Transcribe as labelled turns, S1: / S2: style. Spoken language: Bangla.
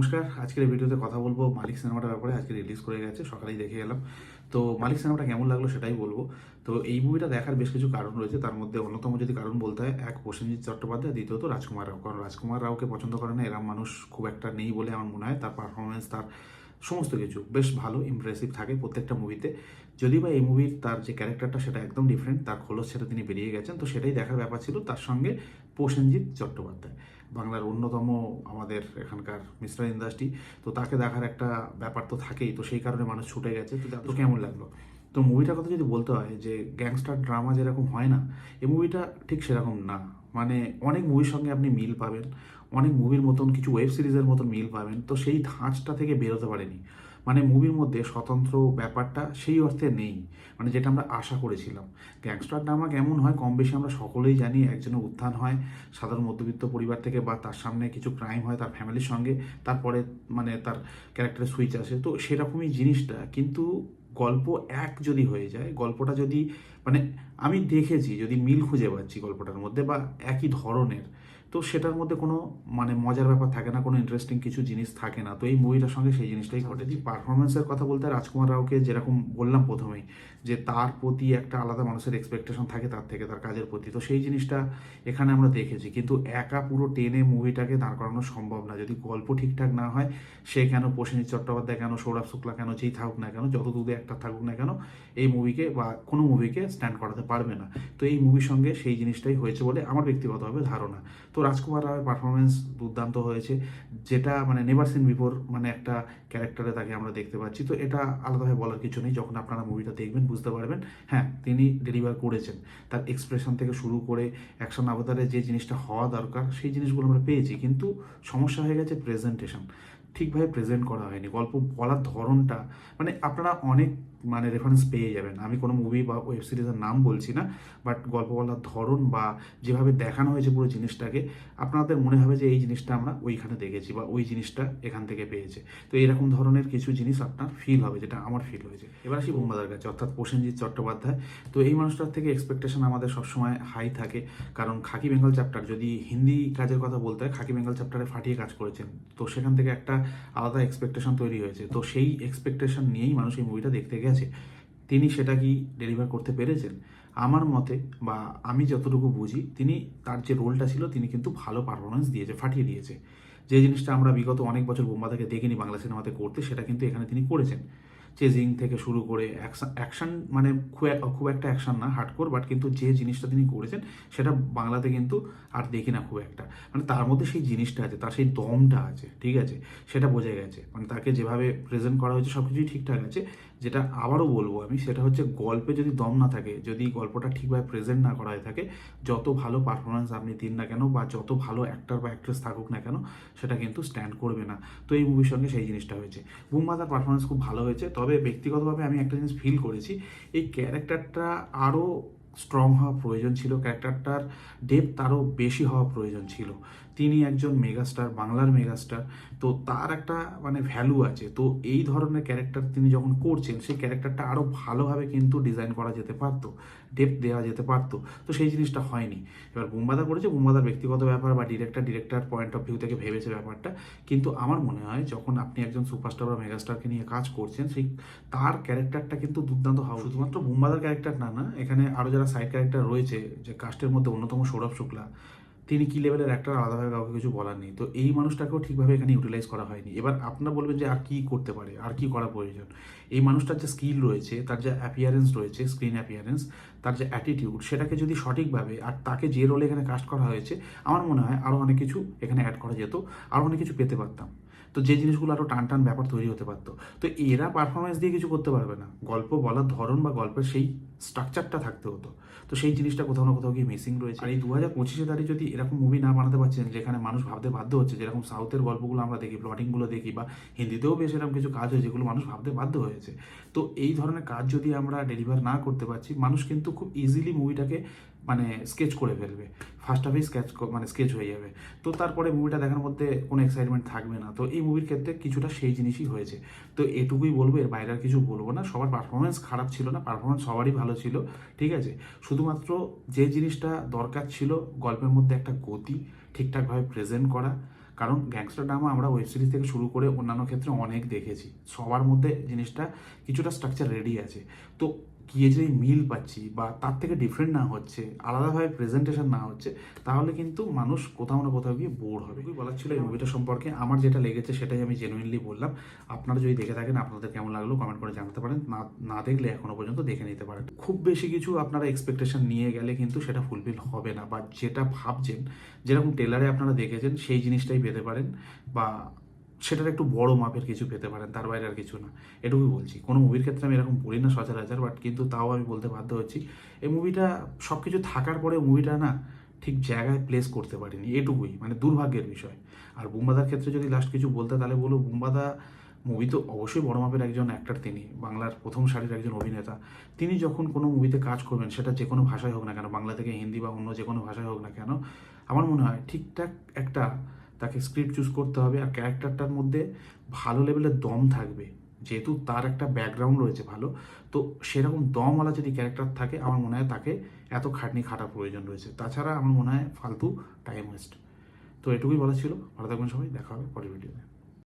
S1: নমস্কার। আজকের ভিডিওতে কথা বলব মালিক সিনেমাটার ব্যাপারে। আজকে রিলিজ করে গেছে, সকালেই দেখে গেলাম। তো মালিক সিনেমাটা কেমন লাগল সেটাই বলব। তো এই মুভিটা দেখার বেশ কিছু কারণ রয়েছে। তার মধ্যে অন্যতম যদি কারণ বলতে হয়, এক প্রসেনজিৎ চট্টোপাধ্যায়, দ্বিতীয়ত রাজকুমার রাও কারণ রাজকুমার রাওকে পছন্দ করে না এরম মানুষ খুব একটা নেই বলে আমার মনে হয়। তার পারফরমেন্স তার সমস্ত কিছু। বেশ ভালো ইমপ্রেসিভ থাকে প্রত্যেকটা মুভিতে যদি বা এই মুভির তার যে ক্যারেক্টারটা সেটা একদম ডিফারেন্ট তার খোলস সেটা তিনি বেরিয়ে গেছেন। তো সেটাই দেখার ব্যাপার ছিল। তার সঙ্গে প্রসেনজিৎ চট্টোপাধ্যায় বাংলার অন্যতম আমাদের এখানকার মিস্টার ইন্ডাস্ট্রি তো তাকে দেখার একটা ব্যাপার তো থাকেই। তো সেই কারণে মানুষ ছুটে গেছে। তো তো কেমন লাগল? তো মুভিটার কথা যদি বলতে হয় যে গ্যাংস্টার ড্রামা যেরকম হয় না এই মুভিটা ঠিক সেরকম না। মানে অনেক মুভির সঙ্গে আপনি মিল পাবেন। অনেক মুভির মতন, কিছু ওয়েব সিরিজের মতন মিল পাবেন। তো সেই ধাঁচটা থেকে বেরোতে পারেনি। মানে মুভির মধ্যে স্বতন্ত্র ব্যাপারটা সেই অর্থে নেই। মানে যেটা আমরা আশা করেছিলাম। গ্যাংস্টার ড্রামা কেমন হয়, কম বেশি আমরা সকলেই জানি একজনের উত্থান হয়, সাধারণ মধ্যবিত্ত পরিবার থেকে বা তার সামনে কিছু ক্রাইম হয় তার ফ্যামিলির সঙ্গে, তারপরে মানে তার ক্যারেক্টারে সুইচ আসে। তো সেরকমই জিনিসটা, কিন্তু গল্প এক যদি হয়ে যায়, গল্পটা যদি মানে আমি দেখেছি, যদি মিল খুঁজে পাচ্ছি গল্পটার মধ্যে বা একই ধরনের তো সেটার মধ্যে কোনো মানে মজার ব্যাপার থাকে না কোনো ইন্টারেস্টিং কিছু জিনিস থাকে না। তো এই মুভিটার সঙ্গে সেই জিনিসটাই ঘটে যে পারফরমেন্সের কথা বলতে রাজকুমার রাওকে যেরকম বললাম প্রথমেই যে তার প্রতি একটা আলাদা মানুষের এক্সপেকটেশন থাকে তার থেকে তার কাজের প্রতি। তো সেই জিনিসটা এখানে আমরা দেখেছি। কিন্তু একা পুরো টেনে মুভিটাকে দাঁড় করানো সম্ভব না। যদি গল্প ঠিকঠাক না হয় সে কেন প্রসেনজিৎ চট্টোপাধ্যায় কেন সৌরভ শুক্লা কেন যেই থাকুক না কেন যত দূরে একটা থাকুক না কেন এই মুভিকে বা কোনো মুভিকে স্ট্যান্ড করাতে পারবে না। তো এই মুভির সঙ্গে সেই জিনিসটাই হয়েছে বলে আমার ব্যক্তিগতভাবে ধারণা। তো রাজকুমার রাওয়ের পারফরমেন্স দুর্দান্ত হয়েছে, যেটা মানে নেভার সিন বিফোর মানে একটা ক্যারেক্টারে তাকে আমরা দেখতে পাচ্ছি। তো এটা আলাদাভাবে বলার কিছু নেই, যখন আপনারা মুভিটা দেখবেন বুঝতে পারবেন। হ্যাঁ তিনি ডেলিভার করেছেন। তার এক্সপ্রেশন থেকে শুরু করে অ্যাকশন অবতারে যে জিনিসটা হওয়া দরকার, সেই জিনিসগুলো আমরা পেয়েছি, কিন্তু সমস্যা হয়ে গেছে প্রেজেন্টেশন ঠিকভাবে প্রেজেন্ট করা হয়নি। গল্প বলার ধরনটা মানে আপনারা অনেক মানে রেফারেন্স পেয়ে যাবেন। আমি কোনো মুভি বা ওয়েব সিরিজের নাম বলছি না বাট গল্প বলার ধরন বা যেভাবে দেখানো হয়েছে পুরো জিনিসটাকে, আপনাদের মনে হবে যে এই জিনিসটা আমরা ওইখানে দেখেছি বা ওই জিনিসটা এখান থেকে পেয়েছে। তো এরকম ধরনের কিছু জিনিস আপনার ফিল হবে, যেটা আমার ফিল হয়েছে। এবার আসি বোম্বাদার কাছে, অর্থাৎ প্রসেনজিৎ চট্টোপাধ্যায়। তো এই মানুষটার থেকে এক্সপেকটেশন আমাদের সবসময় হাই থাকে, কারণ খাকি বেঙ্গল চ্যাপ্টার যদি হিন্দি কাজের কথা বলতে হয়, খাকি বেঙ্গল চ্যাপ্টারে ফাটিয়ে কাজ করেছেন। তো সেখান থেকে একটা আলাদা এক্সপেকটেশন তৈরি হয়েছে। তো সেই এক্সপেকটেশন নিয়েই মানুষ এই মুভিটা দেখতে গেছে। তিনি সেটা কি ডেলিভার করতে পেরেছেন? আমার মতে বা আমি যতটুকু বুঝি, তিনি তার যে রোলটা ছিল, তিনি কিন্তু ভালো পারফরমেন্স দিয়েছে, ফাটিয়ে দিয়েছে। যে জিনিসটা আমরা বিগত অনেক বছর বোম্বা থেকে দেখিনি বাংলা সিনেমাতে করতে, সেটা কিন্তু এখানে তিনি করেছেন। চেজিং থেকে শুরু করে অ্যাকশন মানে খুব খুব একটা অ্যাকশন না হার্ডকোর বাট কিন্তু যে জিনিসটা তিনি করেছেন, সেটা বাংলাতে কিন্তু আর দেখি না খুব একটা। মানে তার মধ্যে সেই জিনিসটা আছে, তার সেই দমটা আছে, ঠিক আছে? সেটা বোঝা গেছে। মানে তাকে যেভাবে প্রেজেন্ট করা হয়েছে সব কিছুই ঠিকঠাক আছে যেটা আবারও বলব আমি, সেটা হচ্ছে গল্পে যদি দম না থাকে, যদি গল্পটা ঠিকভাবে প্রেজেন্ট না করা হয়ে থাকে, যত ভালো পারফরমেন্স আপনি দিন না কেন বা যত ভালো অ্যাক্টর বা অ্যাক্ট্রেস থাকুক না কেন, সেটা কিন্তু স্ট্যান্ড করবে না। তো এই মুভির সঙ্গে সেই জিনিসটা হয়েছে। বুম্বাদার পারফরমেন্স খুব ভালো হয়েছে, তবে ব্যক্তিগতভাবে আমি একটা জিনিস ফিল করেছি, এই ক্যারেক্টারটা আরও স্ট্রং হওয়া প্রয়োজন ছিল ক্যারেক্টারটার ডেপথ আরও বেশি হওয়া প্রয়োজন ছিল। তিনি একজন মেগাস্টার বাংলার মেগাস্টার তো তার একটা মানে ভ্যালু আছে। তো এই ধরনের ক্যারেক্টার তিনি যখন করছেন, সেই ক্যারেক্টারটা আরও ভালোভাবে কিন্তু ডিজাইন করা যেতে পারতো ডেপথ দেওয়া যেতে পারতো। তো সেই জিনিসটা হয়নি। এবার বুম্বাদা করেছে বুম্বাদার ব্যক্তিগত ব্যাপার বা director director point of view থেকে ভেবেছে ব্যাপারটা। কিন্তু আমার মনে হয়, যখন আপনি একজন সুপারস্টার বা মেগাস্টারকে নিয়ে কাজ করছেন, সেই তার ক্যারেক্টারটা কিন্তু দুর্দান্ত হওয়া শুধুমাত্র বুম্বাদার ক্যারেক্টার না না, এখানে আরও যারা সাইড ক্যারেক্টার রয়েছে, যে কাস্টের মধ্যে অন্যতম সৌরভ শুক্লা তিনি কি লেভেলের একটা আলাদাভাবে কাউকে কিছু বলার নেই? তো এই মানুষটাকেও ঠিকভাবে এখানে ইউটিলাইজ করা হয়নি। এবার আপনারা বলবেন যে আর কী করতে পারে, আর কি করা প্রয়োজন? এই মানুষটার যে স্কিল রয়েছে, তার যে অ্যাপিয়ারেন্স রয়েছে স্ক্রিন অ্যাপিয়ারেন্স তার যে অ্যাটিটিউড সেটাকে যদি সঠিকভাবে আর তাকে যে রোলে এখানে কাস্ট করা হয়েছে, আমার মনে হয় আরও অনেক কিছু এখানে অ্যাড করা যেত আরও অনেক কিছু পেতে পারতাম। তো যে জিনিসগুলো আরও টান টান ব্যাপার তৈরি হতে পারতো। তো এরা পারফরমেন্স দিয়ে কিছু করতে পারবে না। গল্প বলার ধরন বা গল্পের সেই স্ট্রাকচারটা থাকতে হতো। তো সেই জিনিসটা কোথাও না কোথাও গিয়ে মিসিং রয়েছে। আর এই দু হাজার পঁচিশে দাঁড়িয়ে যদি এরকম মুভি না বানাতে পারছেন, যেখানে মানুষ ভাবতে বাধ্য হচ্ছে, যেরকম সাউথের গল্পগুলো আমরা দেখি প্লটিংগুলো দেখি বা হিন্দিতেও বেশ এরকম কিছু কাজ হয়, যেগুলো মানুষ ভাবতে বাধ্য হয়েছে। তো এই ধরনের কাজ যদি আমরা ডেলিভার না করতে পারছি, মানুষ কিন্তু খুব ইজিলি মুভিটাকে মানে স্কেচ করে ফেলবে। ফার্স্ট হাফেই স্কেচ মানে স্কেচ হয়ে যাবে। তো তারপরে মুভিটা দেখার মধ্যে কোনো এক্সাইটমেন্ট থাকবে না। তো এই মুভির ক্ষেত্রে কিছুটা সেই জিনিসই হয়েছে। তো এটুকুই বলব, এর বাইরে আর কিছু বলব না। সবার পারফরমেন্স খারাপ ছিল না পারফরমেন্স সবারই ভালো ছিল, ঠিক আছে? শুধুমাত্র যে জিনিসটা দরকার ছিল, গল্পের মধ্যে একটা গতি, ঠিকঠাকভাবে প্রেজেন্ট করা। কারণ গ্যাংস্টার ড্রামা আমরা ওয়েব সিরিজ থেকে শুরু করে অন্যান্য ক্ষেত্রে অনেক দেখেছি। সবার মধ্যে জিনিসটা কিছুটা স্ট্রাকচার রেডি আছে। তো গিয়ে যদি মিল পাচ্ছি বা তার থেকে ডিফারেন্ট না হচ্ছে আলাদাভাবে প্রেজেন্টেশন না হচ্ছে তাহলে কিন্তু মানুষ কোথাও না কোথাও গিয়ে বোর হবে। খুবই বলার ছিল। এই মুভিটা সম্পর্কে আমার যেটা লেগেছে সেটাই আমি জেনুইনলি বললাম। আপনারা যদি দেখে থাকেন আপনাদের কেমন লাগল কমেন্ট করে জানাতে পারেন। না না দেখলে এখনও পর্যন্ত দেখে নিতে পারেন। খুব বেশি কিছু আপনারা এক্সপেকটেশন নিয়ে গেলে কিন্তু সেটা ফুলফিল হবে না। বা যেটা ভাবছেন যেরকম টেলারে আপনারা দেখেছেন সেই জিনিসটাই পেতে পারেন। বা সেটার একটু বড় মাপের কিছু পেতে পারেন, তার বাইরে আর কিছু না। এটুকুই বলছি, কোনো মুভির ক্ষেত্রে আমি এরকম বলি না সচরাচর বাট কিন্তু তাও আমি বলতে বাধ্য হচ্ছি, এই মুভিটা সব কিছু থাকার পরে মুভিটা না ঠিক জায়গায় প্লেস করতে পারিনি, এটুকুই মানে দুর্ভাগ্যের বিষয়। আর বুম্বাদার ক্ষেত্রে যদি লাস্ট কিছু বলতে, তাহলে বলব বুম্বাদা মুভি তো অবশ্যই বড় মাপের একজন অ্যাক্টর তিনি, বাংলার প্রথম সারির একজন অভিনেতা। তিনি যখন কোনো মুভিতে কাজ করবেন, সেটা যে কোনো ভাষায় হোক না কেন, বাংলা থেকে হিন্দি বা অন্য যে কোনো ভাষায় হোক না কেন, আমার মনে হয় ঠিকঠাক একটা তাকে স্ক্রিপ্ট চুজ করতে হবে আর ক্যারেক্টারটার মধ্যে ভালো লেভেলের দম থাকবে। যেহেতু তার একটা ব্যাকগ্রাউন্ড রয়েছে ভালো, তো সেরকম দমওয়ালা যদি ক্যারেক্টার থাকে, আমার মনে হয় তাকে এত খাটনি খাটা প্রয়োজন রয়েছে। তাছাড়া আমার মনে হয় ফালতু টাইম ওয়েস্ট তো এটুকুই বলা ছিল। ভালো থাকবেন সবাই, দেখা হবে পরের ভিডিওতে